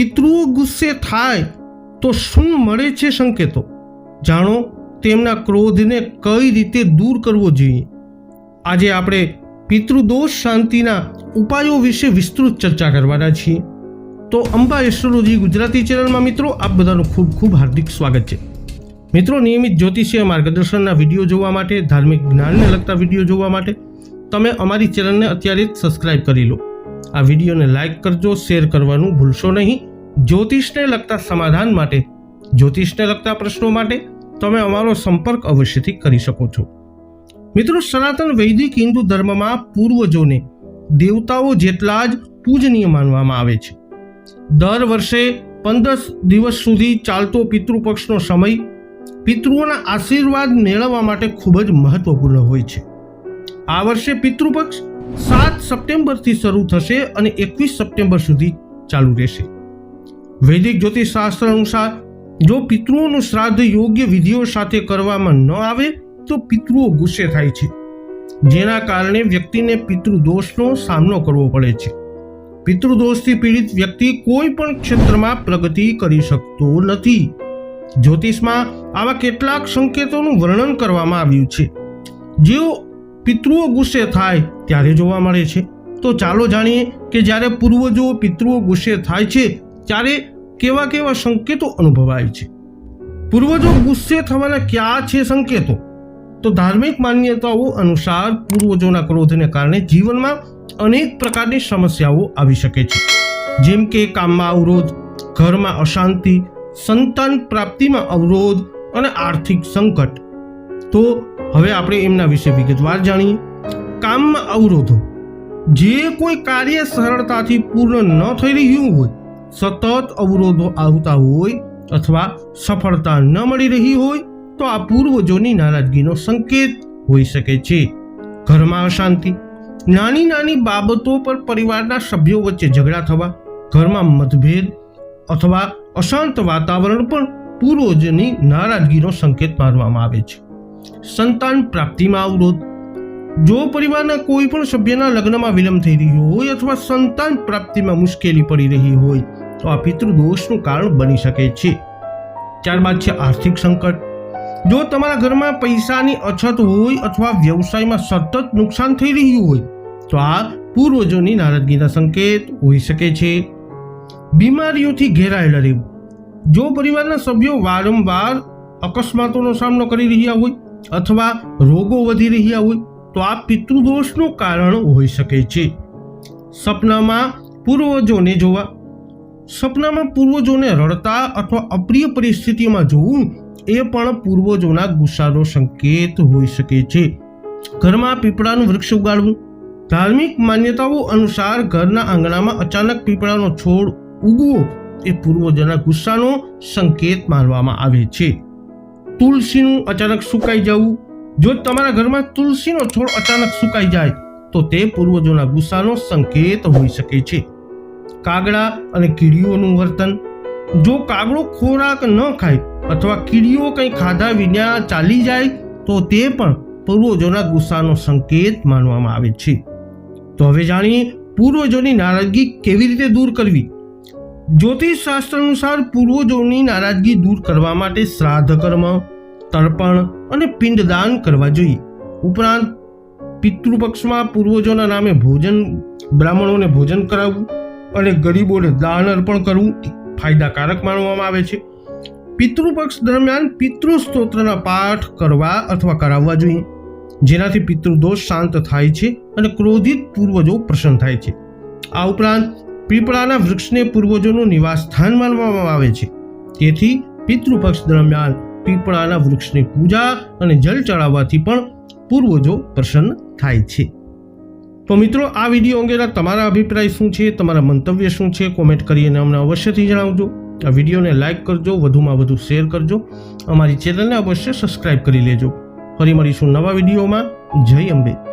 પિતૃઓ ગુસ્સે થાય તો શું મળે છે સંકેતો? જાણો, તેમના ક્રોધને કઈ રીતે દૂર કરવો જોઈએ? આજે આપણે પિતૃદોષ શાંતિના ઉપાયો વિશે વિસ્તૃત ચર્ચા કરવાના છીએ. તો અંબા એસ્ટ્રોલોજી ગુજરાતી ચેનલમાં મિત્રો, આપ બધાનું ખૂબ ખૂબ હાર્દિક સ્વાગત છે. મિત્રો, નિયમિત જ્યોતિષીય માર્ગદર્શનના વીડિયો જોવા માટે, ધાર્મિક જ્ઞાનને લગતા વીડિયો જોવા માટે, તમે અમારી ચેનલને અત્યારે જ સબસ્ક્રાઇબ કરી લો. આ વિડીયોને લાઇક કરજો, શેર કરવાનું ભૂલશો નહીં. જ્યોતિષને લગતા સમાધાન માટે, જ્યોતિષને લગતા પ્રશ્નો માટે તમે અમારો સંપર્ક અવશ્યથી કરી શકો છો. મિત્રો, સનાતન વૈદિક હિન્દુ ધર્મમાં પૂર્વજોને દેવતાઓ જેટલા જ પૂજનીય માનવામાં આવે છે. દર વર્ષે પંદર દિવસ સુધી ચાલતો પિતૃપક્ષનો સમય પિતૃઓના આશીર્વાદ મેળવવા માટે ખૂબ જ મહત્વપૂર્ણ હોય છે. આ વર્ષે પિતૃપક્ષ સાત સપ્ટેમ્બરથી શરૂ થશે અને એકવીસ સપ્ટેમ્બર સુધી ચાલુ રહેશે. વૈદિક જ્યોતિષશાસ્ત્ર અનુસાર, જો પિતૃઓનું શ્રાદ્ધ યોગ્ય વિધિઓ સાથે કરવામાં ન આવે, તો પિતૃઓ ગુસ્સે થાય છે. જેના કારણે વ્યક્તિને પિતૃદોષનો સામનો કરવો પડે છે. પિતૃદોષથી પીડિત વ્યક્તિ કોઈ પણ ક્ષેત્રમાં પ્રગતિ કરી શકતો નથી. જ્યોતિષમાં આવા કેટલાક સંકેતોનું વર્ણન કરવામાં આવ્યું છે. જેઓ પિતૃઓ ગુસ્સે થાય ત્યારે જોવા મળે છે. તો ચાલો જાણીએ કે જ્યારે પૂર્વજો પિતૃઓ ગુસ્સે થાય છે ત્યારે કેવા કેવા સંકેતો અનુભવાય છે. પૂર્વજો ગુસ્સે થવાના ક્યાં છે સંકેતો? તો ધાર્મિક માન્યતાઓ અનુસાર પૂર્વજોના ક્રોધને કારણે જીવનમાં અનેક પ્રકારની સમસ્યાઓ આવી શકે છે. જેમ કે કામમાં અવરોધ, ઘરમાં અશાંતિ, સંતાન પ્રાપ્તિમાં અવરોધ અને આર્થિક સંકટ. તો હવે આપણે એમના વિશે વિગતવાર જાણીએ. કામમાં અવરોધો. જે કોઈ કાર્ય સરળતાથી પૂર્ણ ન થઈ રહ્યું હોય સતત અવરોધો આવતા હોય અથવા સફળતા ન મળી રહી હોય, તો આ પૂર્વજોની નારાજગીનો સંકેત હોઈ શકે છે. ઘરમાં અશાંતિ. નાની નાની બાબતો પર પરિવારના સભ્યો વચ્ચે ઝઘડા થવા, ઘરમાં મતભેદ અથવા અશાંત વાતાવરણ પણ પૂર્વજોની નારાજગીનો સંકેત માનવામાં આવે છે. સંતાન પ્રાપ્તિમાં અવરોધ. જો પરિવારના કોઈ પણ સભ્યના લગ્નમાં વિલંબ થઈ રહ્યો હોય અથવા સંતાન પ્રાપ્તિમાં મુશ્કેલી પડી રહી હોય, તો આ પિતૃદોષનું કારણ બની શકે છે. ત્યારબાદ છે આર્થિક સંકટ. જો તમારા ઘરમાં પૈસાની અછત હોય અથવા વ્યવસાયમાં સતત નુકસાન થઈ રહ્યું હોય, તો આ પૂર્વજોની નારાજગીના સંકેત હોઈ શકે છે. બીમારીઓથી ઘેરાયેલા રહેવું. જો પરિવારના સભ્યો વારંવાર અકસ્માતોનો સામનો કરી રહ્યા હોય અથવા રોગો વધી રહ્યા હોય તો આ પિતૃદોષનું કારણ હોઈ શકે છે. સપનામાં પૂર્વજોને જોવા. સપનામાં પૂર્વજોને રડતા અથવા અપ્રિય પરિસ્થિતિમાં જોવું એ પણ પૂર્વજોના ગુસ્સાનો સંકેત હોઈ શકે છે. ઘરમાં પીપળાનું વૃક્ષ ઉગાડવું. ધાર્મિક માન્યતાઓ અનુસાર ઘરના આંગણામાં અચાનક પીપળાનો છોડ ઉગવો એ પૂર્વજોના ગુસ્સાનો સંકેત માનવામાં આવે છે. તુલસીનું અચાનક સુકાઈ જવું. જો તમારા ઘરમાં તુલસીનો છોડ અચાનક સુકાઈ જાય, તો તે પૂર્વજોના ગુસ્સાનો સંકેત હોઈ શકે છે. કાગડા અને કીડીઓનું વર્તન. જો કાગડો ખોરાક ન ખાય અથવા કીડીઓ કંઈ ખાધા વિના ચાલી જાય, તો તે પણ પૂર્વજોના ગુસ્સાનો સંકેત માનવામાં આવે છે. તો હવે જાણીએ પૂર્વજોની નારાજગી કેવી રીતે દૂર કરવી? જ્યોતિષ શાસ્ત્ર અનુસાર પૂર્વજોની નારાજગી દૂર કરવા માટે શ્રાદ્ધ કર્મ તર્પણ અને પિંડદાન કરવા જોઈએ. ઉપરાંત, પિતૃપક્ષમાં પૂર્વજોના નામે ભોજન, બ્રાહ્મણોને ભોજન કરાવવું અને ગરીબોને દાન અર્પણ કરવું ફાયદાકારક માનવામાં આવે છે. પિતૃપક્ષ દરમિયાન પિતૃ સ્તોત્રના પાઠ કરવા અથવા કરાવવા જોઈએ. જેનાથી પિતૃદોષ શાંત થાય છે અને ક્રોધિત પૂર્વજો પ્રસન્ન થાય છે. આ ઉપરાંત, પીપળાના વૃક્ષને પૂર્વજોનું નિવાસ સ્થાન માનવામાં આવે છે. તેથી, પિતૃપક્ષ દરમિયાન પીપળાના વૃક્ષની પૂજા અને જલ ચડાવવાથી પણ પૂર્વજો પ્રસન્ન થાય છે. તો મિત્રો, આ વીડિયો અંગેના તમારા અભિપ્રાય શું છે? તમારા મંતવ્ય શું છે? કોમેન્ટ કરીને અમને અવશ્યથી જણાવજો. આ વિડીયોને લાઇક કરજો, વધુમાં વધુ શેર કરજો. અમારી ચેનલને અવશ્ય સબસ્ક્રાઇબ કરી લેજો. ફરી મળીશું નવા વિડીયોમાં. જય અંબે.